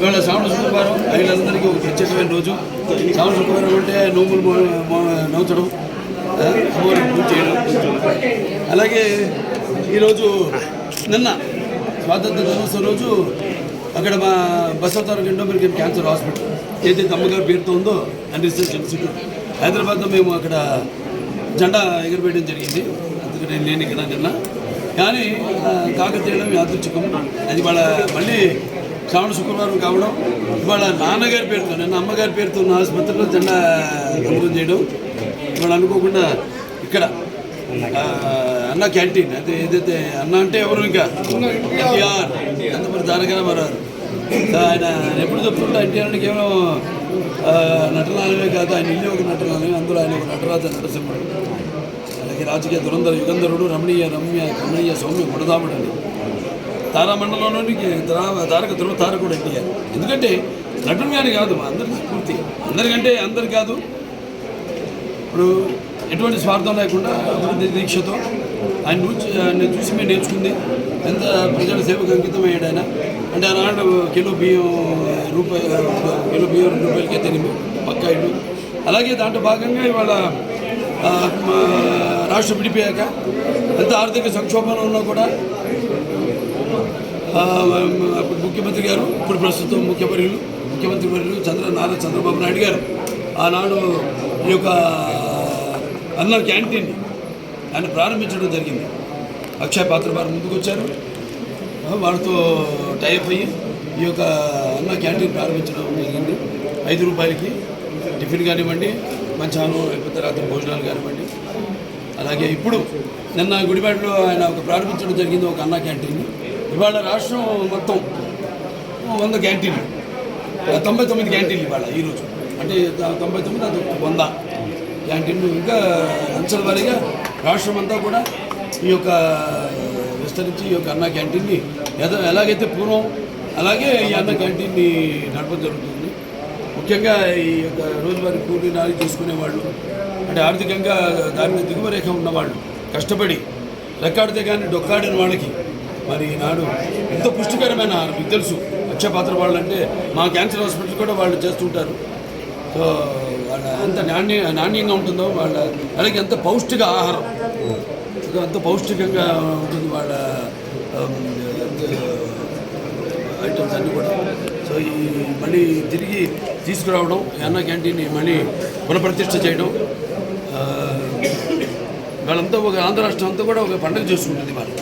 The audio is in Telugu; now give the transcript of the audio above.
ఇవాళ శ్రావణ శుక్రవారం మహిళలందరికీ ఒక ప్రత్యేకమైన రోజు. శ్రావణ శుక్రవారం అంటే నోములు మో- అమ్మవారి పూజ చేయడం. అలాగే ఈరోజు నిన్న స్వాతంత్ర దినోత్సవం రోజు అక్కడ మా బసవతారక ఇండోమెరికన్ క్యాన్సర్ హాస్పిటల్ ఏదైతే అమ్మగారు పేరుతో ఉందో అండ్ రీసెర్చ్ ఇన్స్టిట్యూట్. హైదరాబాద్లో మేము అక్కడ జెండా ఎగరవేయడం జరిగింది. అందుకని నేను ఇక్కడ నిన్న. కానీ కాకతీయడం యాదృచ్ఛికం. అది వాళ్ళ మళ్ళీ శ్రావణ శుక్రవారం కావడం ఇవాళ నాన్నగారి పేరుతో నేను అమ్మగారి పేరుతో ఉన్న ఆసుపత్రిలో జెండా దూరం చేయడం ఇవాళ అనుకోకుండా ఇక్కడ అన్న క్యాంటీన్ అయితే ఏదైతే అన్న అంటే ఎవరు ఇంకా? ఎన్టీఆర్. నందమూరి తారక రామారావు సో ఆయన ఎప్పుడు చెప్తుంటే ఎన్టీఆర్ అంటే కేవలం ఆ, నటనాలమే కాదు ఆయన ఇల్లు ఒక నటనాలమే అందులో ఆయన ఒక నటరాజ నరసింహుడు. అలాగే రాజకీయ దురంధర యుగంధరుడు రమణీయ రమ్య రమణీయ సౌమ్య గుణదాముడు అని తారామండలంలోనికి తారక ధ్రువ తారకుడు ఎన్టీఆర్ ఎందుకంటే నటుడు కానీ కాదు మా అందరికీ స్ఫూర్తి. అందరికంటే అందరు కాదు. ఇప్పుడు ఎటువంటి స్వార్థం లేకుండా అభివృద్ధి దీక్షతో ఆయన చూసి ఆయన చూసి మేము నేర్చుకుంది. ఎంత ప్రజల సేవకు అంకితమయ్యాడు ఆయన. అంటే ఆనాడు కిలో బియ్యం రూపాయి కిలో బియ్యం రెండు రూపాయలకే తిరిగి పక్క ఇల్లు. అలాగే దాంట్లో భాగంగా ఇవాళ రాష్ట్రం విడిపోయాక ఎంత ఆర్థిక సంక్షోభంలో ఉన్నా కూడా అప్పుడు ముఖ్యమంత్రి గారు ఇప్పుడు ప్రస్తుతం ముఖ్యమంత్రులు ముఖ్యమంత్రి వర్యులు చంద్ర నారా చంద్రబాబు నాయుడు గారు. ఆనాడు ఈ యొక్క అన్న క్యాంటీన్ ఆయన ప్రారంభించడం జరిగింది. అక్షయ పాత్ర వారు ముందుకు వచ్చారు వారితో టైప్ అయ్యి ఈ యొక్క అన్న క్యాంటీన్ ప్రారంభించడం జరిగింది. ఐదు రూపాయలకి టిఫిన్ కానివ్వండి మధ్యాహ్నం లేకపోతే రాత్రి భోజనాలు కానివ్వండి. అలాగే ఇప్పుడు నిన్న గుడిపేటలో ఆయన ఒక ప్రారంభించడం జరిగింది ఒక అన్న క్యాంటీన్. ఇవాళ రాష్ట్రం మొత్తం వంద క్యాంటీన్లు. తొంభై తొమ్మిది క్యాంటీన్లు ఇవాళ ఈరోజు అంటే తొంభై తొమ్మిది అది వంద క్యాంటీన్లు. ఇంకా అంచెల వారీగా రాష్ట్రం అంతా కూడా ఈ యొక్క విస్తరించి ఈ యొక్క అన్న క్యాంటీన్ని ఎద- ఎలాగైతే పూర్వం అలాగే ఈ అన్న క్యాంటీన్ని నడపడం జరుగుతుంది. ముఖ్యంగా ఈ యొక్క రోజువారీ కూలీ నాలి చేసుకునేవాళ్ళు అంటే ఆర్థికంగా దాని దిగువరేఖ ఉన్నవాళ్ళు కష్టపడి రెక్కాడితే కానీ డొక్కాడిన వాళ్ళకి మరి ఈనాడు ఎంతో పుష్టికరమైన మీకు తెలుసు అక్షయపాత్ర వాళ్ళు అంటే మా క్యాన్సర్ హాస్పిటల్ కూడా వాళ్ళు చేస్తుంటారు. సో వాళ్ళ ఎంత నాణ్య నాణ్యంగా ఉంటుందో వాళ్ళ అలాగే ఎంత పౌష్టిక ఆహారం. సో ఎంత పౌష్టికంగా ఉంటుంది వాళ్ళ ఐటమ్స్ అన్నీ కూడా. సో ఈ మళ్ళీ తిరిగి తీసుకురావడం అన్న క్యాంటీన్ని మళ్ళీ పునఃప్రతిష్ఠ చేయడం వాళ్ళంతా ఒక ఆంధ్ర రాష్ట్రం అంతా కూడా ఒక పండుగ చేసుకుంటుంది వాళ్ళు